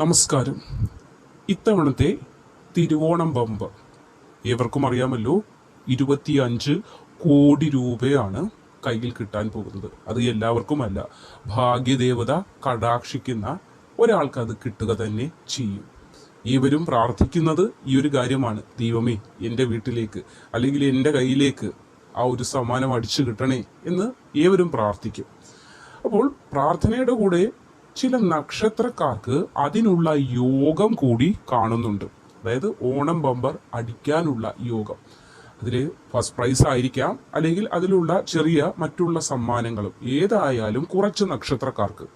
നമസ്കാരം. ഇത്തവണത്തെ തിരുവോണം ബമ്പ് ഏവർക്കും അറിയാമല്ലോ ഇരുപത്തിയഞ്ച് കോടി രൂപയാണ് കയ്യിൽ കിട്ടാൻ പോകുന്നത്. അത് എല്ലാവർക്കുമല്ല ഭാഗ്യദേവത കടാക്ഷിക്കുന്ന ഒരാൾക്ക് അത് കിട്ടുക തന്നെ ചെയ്യും. ഇവരും പ്രാർത്ഥിക്കുന്നത് ഈ ഒരു കാര്യമാണ്. ദൈവമേ എന്റെ വീട്ടിലേക്ക് അല്ലെങ്കിൽ എന്റെ കയ്യിലേക്ക് ആ ഒരു സമ്മാനം അടിച്ചു കിട്ടണേ എന്ന് ഏവരും പ്രാർത്ഥിക്കും. അപ്പോൾ പ്രാർത്ഥനയുടെ കൂടെ ചില നക്ഷത്രക്കാർക്ക് അതിനുള്ള യോഗം കൂടി കാണുന്നുണ്ട്. അതായത് ഓണം ബമ്പർ അടിക്കാനുള്ള യോഗം. അതിൽ ഫസ്റ്റ് പ്രൈസ് ആയിരിക്കാം. അല്ലെങ്കിൽ അതിലുള്ള ചെറിയ മറ്റുള്ള സമ്മാനങ്ങളും. ഏതായാലും കുറച്ച് നക്ഷത്രക്കാർക്ക്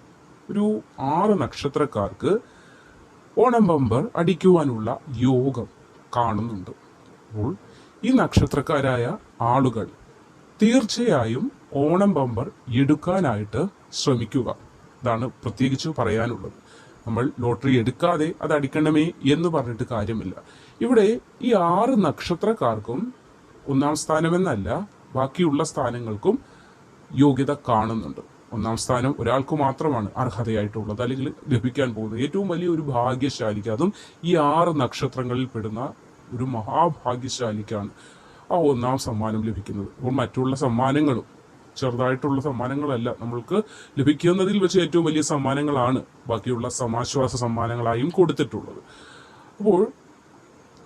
ഒരു ആറ് നക്ഷത്രക്കാർക്ക് ഓണം ബമ്പർ അടിക്കുവാനുള്ള യോഗം കാണുന്നുണ്ട്. അപ്പോൾ ഈ നക്ഷത്രക്കാരായ ആളുകൾ തീർച്ചയായും ഓണം ബമ്പർ എടുക്കാനായിട്ട് ശ്രമിക്കുക. ഇതാണ് പ്രത്യേകിച്ച് പറയാനുള്ളത്. നമ്മൾ ലോട്ടറി എടുക്കാതെ അത് അടിക്കണമേ എന്ന് പറഞ്ഞിട്ട് കാര്യമില്ല. ഇവിടെ ഈ ആറ് നക്ഷത്രക്കാർക്കും ഒന്നാം സ്ഥാനമെന്നല്ല ബാക്കിയുള്ള സ്ഥാനങ്ങൾക്കും യോഗ്യത കാണുന്നുണ്ട്. ഒന്നാം സ്ഥാനം ഒരാൾക്ക് മാത്രമാണ് അർഹതയായിട്ടുള്ളത് അല്ലെങ്കിൽ ലഭിക്കാൻ പോകുന്നത്. ഏറ്റവും വലിയ ഒരു ഭാഗ്യശാലിക്ക് അതും ഈ ആറ് നക്ഷത്രങ്ങളിൽ പെടുന്ന ഒരു മഹാഭാഗ്യശാലിക്കാണ് ആ ഒന്നാം സമ്മാനം ലഭിക്കുന്നത്. അപ്പോൾ മറ്റുള്ള സമ്മാനങ്ങളും ചെറുതായിട്ടുള്ള സമ്മാനങ്ങളല്ല നമ്മൾക്ക് ലഭിക്കുന്നതിൽ വെച്ച് ഏറ്റവും വലിയ സമ്മാനങ്ങളാണ് ബാക്കിയുള്ള സമാശ്വാസ സമ്മാനങ്ങളായും കൊടുത്തിട്ടുള്ളത്. അപ്പോൾ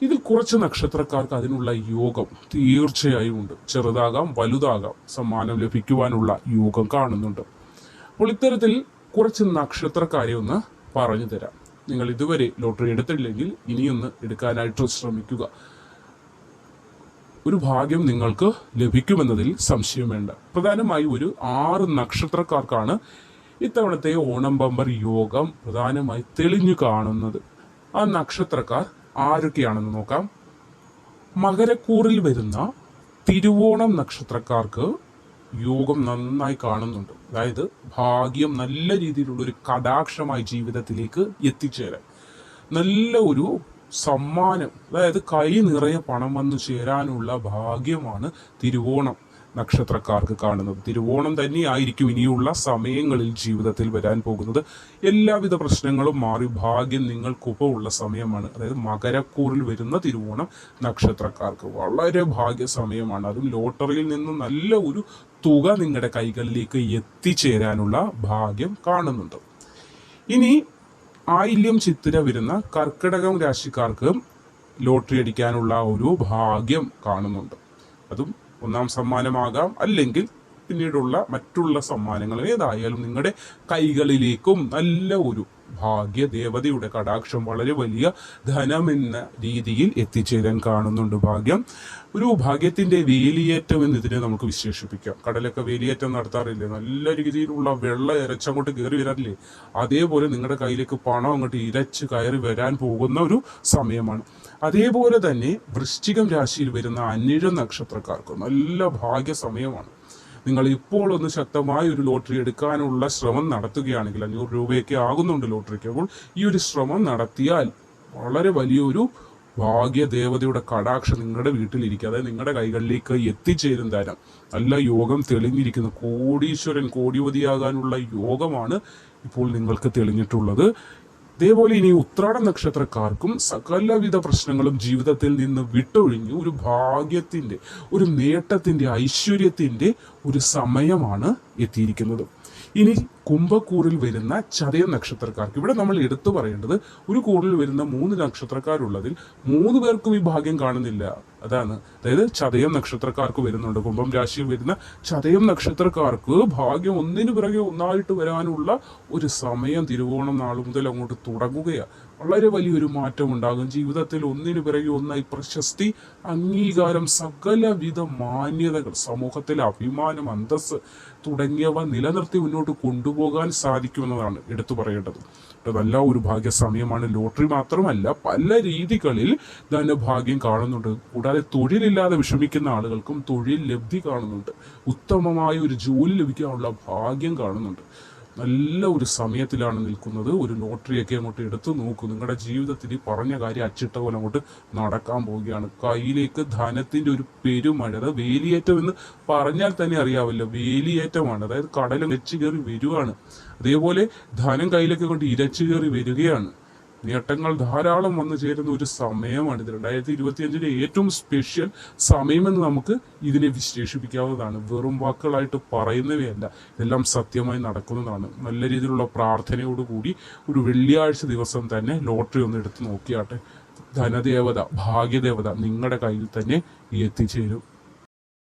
ഇതിൽ കുറച്ച് നക്ഷത്രക്കാർക്ക് അതിനുള്ള യോഗം തീർച്ചയായും ഉണ്ട്. ചെറുതാകാം വലുതാകാം സമ്മാനം ലഭിക്കുവാനുള്ള യോഗം കാണുന്നുണ്ട്. അപ്പോൾ ഇത്തരത്തിൽ കുറച്ച് നക്ഷത്രക്കാരെ ഒന്ന് പറഞ്ഞു തരാം. നിങ്ങൾ ഇതുവരെ ലോട്ടറി എടുത്തിട്ടില്ലെങ്കിൽ ഇനിയൊന്ന് എടുക്കാനായിട്ട് ശ്രമിക്കുക. ഒരു ഭാഗ്യം നിങ്ങൾക്ക് ലഭിക്കുമെന്നതിൽ സംശയം വേണ്ട. പ്രധാനമായി ഒരു ആറ് നക്ഷത്രക്കാർക്കാണ് ഇത്തവണത്തെ ഓണം ബമ്പർ യോഗം പ്രധാനമായി തെളിഞ്ഞു കാണുന്നത്. ആ നക്ഷത്രക്കാർ ആരൊക്കെയാണെന്ന് നോക്കാം. മകരക്കൂറിൽ വരുന്ന തിരുവോണം നക്ഷത്രക്കാർക്ക് യോഗം നന്നായി കാണുന്നുണ്ട്. അതായത് ഭാഗ്യം നല്ല രീതിയിലുള്ള ഒരു കടാക്ഷമായി ജീവിതത്തിലേക്ക് എത്തിച്ചേരാൻ. നല്ല ഒരു സമ്മാനം. അതായത് കൈ നിറയെ പണം വന്നു ചേരാനുള്ള ഭാഗ്യമാണ് തിരുവോണം നക്ഷത്രക്കാർക്ക് കാണുന്നത്. തിരുവോണം തന്നെയായിരിക്കും ഇനിയുള്ള സമയങ്ങളിൽ ജീവിതത്തിൽ വരാൻ പോകുന്നത്. എല്ലാവിധ പ്രശ്നങ്ങളും മാറി ഭാഗ്യം നിങ്ങൾക്കൊപ്പമുള്ള സമയമാണ്. അതായത് മകരക്കൂറിൽ വരുന്ന തിരുവോണം നക്ഷത്രക്കാർക്ക് വളരെ ഭാഗ്യ സമയമാണ് അതും ലോട്ടറിയിൽ നിന്ന് നല്ല ഒരു തുക നിങ്ങളുടെ കൈകളിലേക്ക് എത്തിച്ചേരാനുള്ള ഭാഗ്യം കാണുന്നുണ്ട്. ഇനി ആയില്യം ചിത്തിര വരുന്ന കർക്കിടകം രാശിക്കാർക്ക് ലോട്ടറി അടിക്കാനുള്ള ഒരു ഭാഗ്യം കാണുന്നുണ്ട്. അതും ഒന്നാം സമ്മാനമാകാം. അല്ലെങ്കിൽ പിന്നീടുള്ള മറ്റുള്ള സമ്മാനങ്ങൾ ഏതായാലും നിങ്ങളുടെ കൈകളിലേക്കും നല്ല ഒരു ഭാഗ്യ ദേവതയുടെ കടാക്ഷം വളരെ വലിയ ധനമെന്ന രീതിയിൽ എത്തിച്ചേരാൻ കാണുന്നുണ്ട് ഭാഗ്യം. ഒരു ഭാഗ്യത്തിന്റെ വേലിയേറ്റം എന്ന് ഇതിനെ നമുക്ക് വിശേഷിപ്പിക്കാം. കടലൊക്കെ വേലിയേറ്റം നടത്താറില്ലേ? നല്ല രീതിയിലുള്ള വെള്ള ഇരച്ചങ്ങോട്ട് കയറി വരാറില്ലേ? അതേപോലെ നിങ്ങളുടെ കയ്യിലേക്ക് പണം അങ്ങോട്ട് ഇരച്ച് കയറി വരാൻ പോകുന്ന ഒരു സമയമാണ്. അതേപോലെ തന്നെ വൃശ്ചികം രാശിയിൽ വരുന്ന അനിഴ നക്ഷത്രക്കാർക്ക് നല്ല ഭാഗ്യ സമയമാണ് നിങ്ങൾ ഇപ്പോൾ ഒന്ന് ശക്തമായ ഒരു ലോട്ടറി എടുക്കാനുള്ള ശ്രമം നടത്തുകയാണെങ്കിൽ അഞ്ഞൂറ് രൂപയൊക്കെ ആകുന്നുണ്ട് ലോട്ടറിക്ക്. അപ്പോൾ ഈ ഒരു ശ്രമം നടത്തിയാൽ വളരെ വലിയൊരു ഭാഗ്യദേവതയുടെ കടാക്ഷം നിങ്ങളുടെ വീട്ടിലിരിക്കുക അതായത് നിങ്ങളുടെ കൈകളിലേക്ക് എത്തിച്ചേരും തരാം. നല്ല യോഗം തെളിഞ്ഞിരിക്കുന്ന. കോടീശ്വരൻ കോടിപതിയാകാനുള്ള യോഗമാണ് ഇപ്പോൾ നിങ്ങൾക്ക് തെളിഞ്ഞിട്ടുള്ളത്. ഇതേപോലെ ഇനി ഉത്രാട നക്ഷത്രക്കാർക്കും സകലവിധ പ്രശ്നങ്ങളും ജീവിതത്തിൽ നിന്ന് വിട്ടൊഴിഞ്ഞ് ഒരു ഭാഗ്യത്തിന്റെ ഒരു നേട്ടത്തിന്റെ ഐശ്വര്യത്തിന്റെ ഒരു സമയമാണ് എത്തിയിരിക്കുന്നത്. ഇനി കുംഭക്കൂറിൽ വരുന്ന ചതയ നക്ഷത്രക്കാർക്ക്. ഇവിടെ നമ്മൾ എടുത്തു പറയേണ്ടത് ഒരു കൂറിൽ വരുന്ന മൂന്ന് നക്ഷത്രക്കാരുള്ളതിൽ മൂന്ന് പേർക്കും ഈ ഭാഗ്യം കാണുന്നില്ല. അതാണ്. അതായത് ചതയം നക്ഷത്രക്കാർക്ക് വരുന്നുണ്ട്. കുംഭം രാശിയിൽ വരുന്ന ചതയം നക്ഷത്രക്കാർക്ക് ഭാഗ്യം ഒന്നിനു പിറകെ ഒന്നായിട്ട് വരാനുള്ള ഒരു സമയം തിരുവോണം നാൾ മുതൽ അങ്ങോട്ട് തുടങ്ങുകയാണ് വളരെ വലിയൊരു മാറ്റം ഉണ്ടാകും. ജീവിതത്തിൽ ഒന്നിനു പിറകെ ഒന്നായി പ്രശസ്തി അംഗീകാരം സകലവിധ മാന്യതകൾ സമൂഹത്തിലെ അഭിമാനം അന്തസ് തുടങ്ങിയവ നിലനിർത്തി മുന്നോട്ട് കൊണ്ടുപോകാൻ സാധിക്കുമെന്നതാണ് എടുത്തു പറയേണ്ടത്. നല്ല ഒരു ഭാഗ്യ സമയമാണ് ലോട്ടറി മാത്രമല്ല പല രീതികളിൽ തന്നെ ഭാഗ്യം കാണുന്നുണ്ട്. കൂടാതെ തൊഴിലില്ലാതെ വിഷമിക്കുന്ന ആളുകൾക്കും തൊഴിൽ ലബ്ധി കാണുന്നുണ്ട്. ഉത്തമമായ ഒരു ജോലി ലഭിക്കാനുള്ള ഭാഗ്യം കാണുന്നുണ്ട്. നല്ല ഒരു സമയത്തിലാണ് നിൽക്കുന്നത്. ഒരു ലോട്ടറിയൊക്കെ അങ്ങോട്ട് എടുത്ത് നോക്കൂ. നിങ്ങളുടെ ജീവിതത്തിൽ ഈ പറഞ്ഞ കാര്യം അച്ചിട്ട പോലെ അങ്ങോട്ട് നടക്കാൻ പോവുകയാണ്. കയ്യിലേക്ക് ധനത്തിന്റെ ഒരു പെരുമഴ വേലിയേറ്റം എന്ന് പറഞ്ഞാൽ തന്നെ അറിയാവല്ലോ. വേലിയേറ്റമാണ്. അതായത് കടൽ വെച്ച് കയറി വരുവാണ്. അതേപോലെ ധനം കയ്യിലേക്ക് കൊണ്ട് ഇരച്ചു കയറി വരികയാണ്. നേട്ടങ്ങൾ ധാരാളം വന്നു ചേരുന്ന ഒരു സമയമാണ് ഇത്. രണ്ടായിരത്തി ഇരുപത്തിയഞ്ചിലെ ഏറ്റവും സ്പെഷ്യൽ സമയമെന്ന് നമുക്ക് ഇതിനെ വിശേഷിപ്പിക്കാവുന്നതാണ്. വെറും വാക്കുകളായിട്ട് പറയുന്നവയല്ല. ഇതെല്ലാം സത്യമായി നടക്കുന്നതാണ്. നല്ല രീതിയിലുള്ള പ്രാർത്ഥനയോടുകൂടി ഒരു വെള്ളിയാഴ്ച ദിവസം തന്നെ ലോട്ടറി ഒന്ന് എടുത്ത് നോക്കിയാട്ടെ. ധനദേവത ഭാഗ്യദേവത നിങ്ങളുടെ കയ്യിൽ തന്നെ എത്തിച്ചേരും.